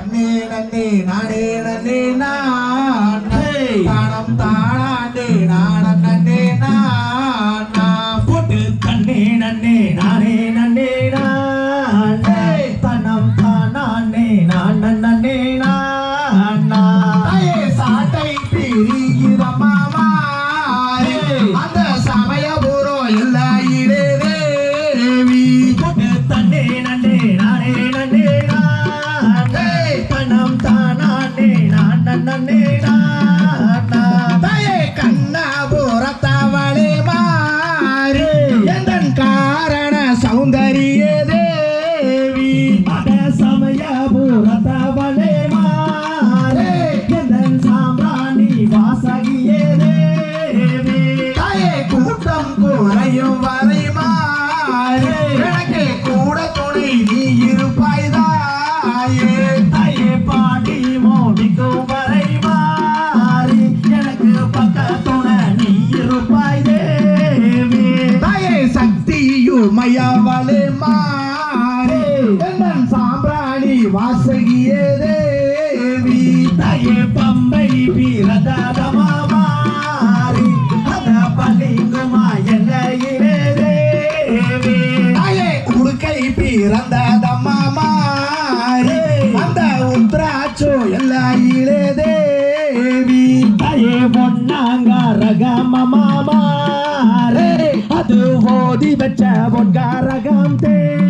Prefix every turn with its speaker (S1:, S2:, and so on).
S1: நன்னே நன்னே நானே நன்னே நான். தானம் தானாண்டே நாடன் நன்னே நான். நான்.
S2: போட்டு தன்னே நன்னே நானே பூரத்தவளே மாறே எந்தன் சாம்ராணி வாசகியே தேவி.
S1: தாயே கூட்டம் குறையும் வரை மாறி எனக்கு கூட துணை நீ இருப்பாய் தாயே
S2: தாயே பாடி மோடிக்கும் வரை மாறி எனக்கு பக்கத்துண நீ இருப்பாய் தேவி.
S1: தாயே சக்தியுமையவளே மாறி எந்தன் சாம்பிராணி வாசகியே தேவி.
S2: தாயே பம்பை பீரதமா மாறி அத பள்ளிங்குமா எல்லையிலே தேவி.
S1: தாயே உடுக்கை பிறந்ததம்மா மாறி அந்த உத்ராச்சோ எல்லையிலே தேவி.
S2: தாயே பொன்னாங்க ரகமமா மாறே அது ஓதி வச்ச பொன்காரகம் தேவி